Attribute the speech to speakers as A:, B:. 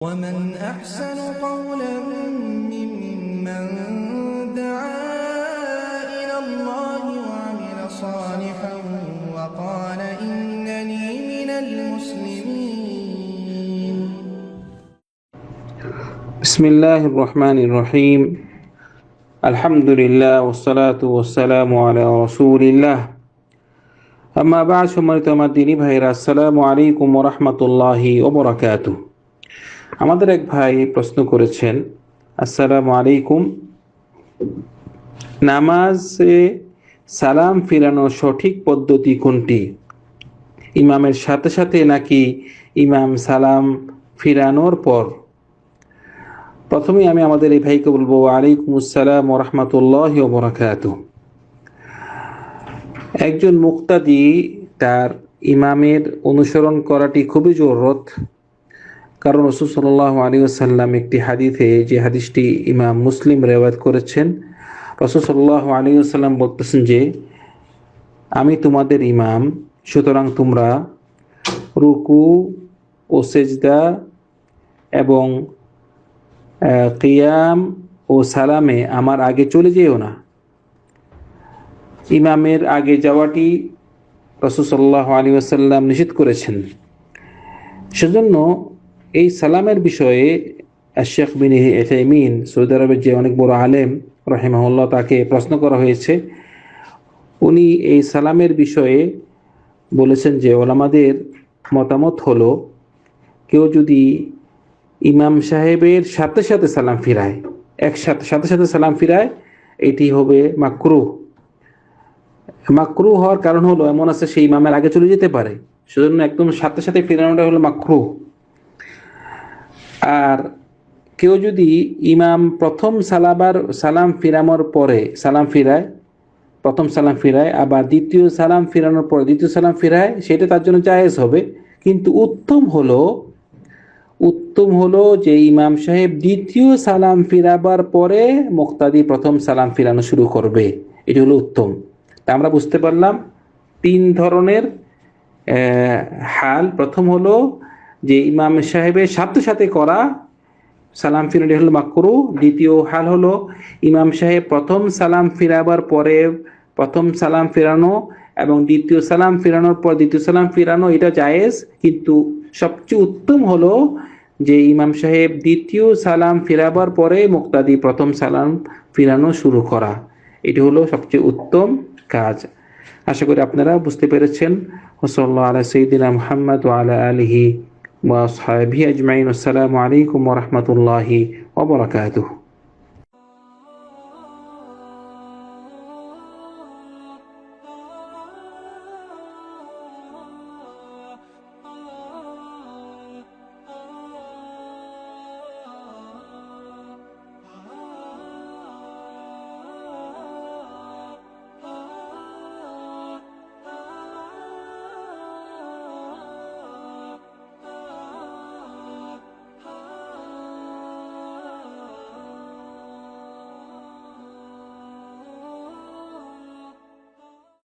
A: ومن أحسن قولا ممن دعا إلى الله وعمل صالحا وقال إنني من المسلمين
B: بسم الله الرحمن الرحيم الحمد لله والصلاة والسلام على رسول الله আম্মা বাদ সম্মানিত আমার দিনী ভাইরা আসসালামু আলাইকুম ওরহমতুল্লাহি ওবরাকাত আমাদের এক ভাই প্রশ্ন করেছেন, আসসালামু আলাইকুম। নামাজে সালাম ফিরানোর সঠিক পদ্ধতি কোনটি? ইমামের সাথে সাথে নাকি ইমাম সালাম ফিরানোর পর? প্রথমে আমি আমাদের এই ভাইকে বলব আলাইকুম আসসালাম ওরহমতুল্লাহ বরাকাত একজন মুক্তাদি তার ইমামের অনুসরণ করাটি খুবই জরুরত। কারণ রসুল সাল্লাহ আলী আসাল্লাম একটি হাদিসে যে হাদিসটি ইমাম মুসলিম রেওয়ায়ত করেছেন, রসুল সাল্লাহ আলী আসাল্লাম বলতেছেন যে, আমি তোমাদের ইমাম, সুতরাং তোমরা রুকু ও সেজদা এবং কিয়াম ও সালামে আমার আগে চলে যেও না। ইমামের আগে যাওয়াটি রসুসাল্লাহ আলী আসাল্লাম নিষেধ করেছেন। সেজন্য এই সালামের বিষয়ে শেখ বিন এথাইমিন সৌদি আরবের যে অনেক বড় আলেম, রহিমাহুল্লাহ, তাকে প্রশ্ন করা হয়েছে। উনি এই সালামের বিষয়ে বলেছেন যে ওলামাদের মতামত হলো, কেউ যদি ইমাম সাহেবের সাথে সাথে সালাম ফিরায়, একসাথে, সাথে সাথে সালাম ফিরায়, এটি হবে মাকরু। মাকরু হওয়ার কারণ হলো, এমন আছে সেই ইমামের আগে চলে যেতে পারে। সেজন্য একদম সাথে সাথে ফিরানোটা হলো মাকরু। আর কেউ যদি ইমাম প্রথম সালাবার সালাম ফিরানোর পরে, সালাম ফিরায়, প্রথম সালাম ফিরায়, আবার দ্বিতীয় সালাম ফিরানোর পরে দ্বিতীয় সালাম ফিরায়, সেটা তার জন্য জায়েজ হবে। কিন্তু উত্তম হলো উত্তম হলো যে ইমাম সাহেব দ্বিতীয় সালাম ফিরাবার পরে মুক্তাদি প্রথম সালাম ফিরানো শুরু করবে। এটি হলো উত্তম। তা আমরা বুঝতে পারলাম, তিন ধরনের হাল। প্রথম হলো যে ইমাম সাহেবের সাথে সাথে করা, সালাম ফিরানো হলো মাকরু, দ্বিতীয় হাল হলো ইমাম সাহেব প্রথম সালাম ফিরাবার পরে প্রথম সালাম ফেরানো এবং দ্বিতীয় সালাম ফেরানোর পর দ্বিতীয় সালাম ফিরানো, এটা জায়েজ। কিন্তু সবচেয়ে উত্তম হলো যে ইমাম সাহেব দ্বিতীয় সালাম ফেরাবার পরে মুক্তাদি প্রথম সালাম ফিরানো শুরু করা। এটি হলো সবচেয়ে উত্তম কাজ। আশা করি আপনারা বুঝতে পেরেছেন। ওসল্লা আলা সঈদিনা মোহাম্মদ আলা আলহি ওয়া সাহাবি আজমাইন আসসালামু আলাইকুম ওয়া রাহমাতুল্লাহি ওয়া বারাকাতুহু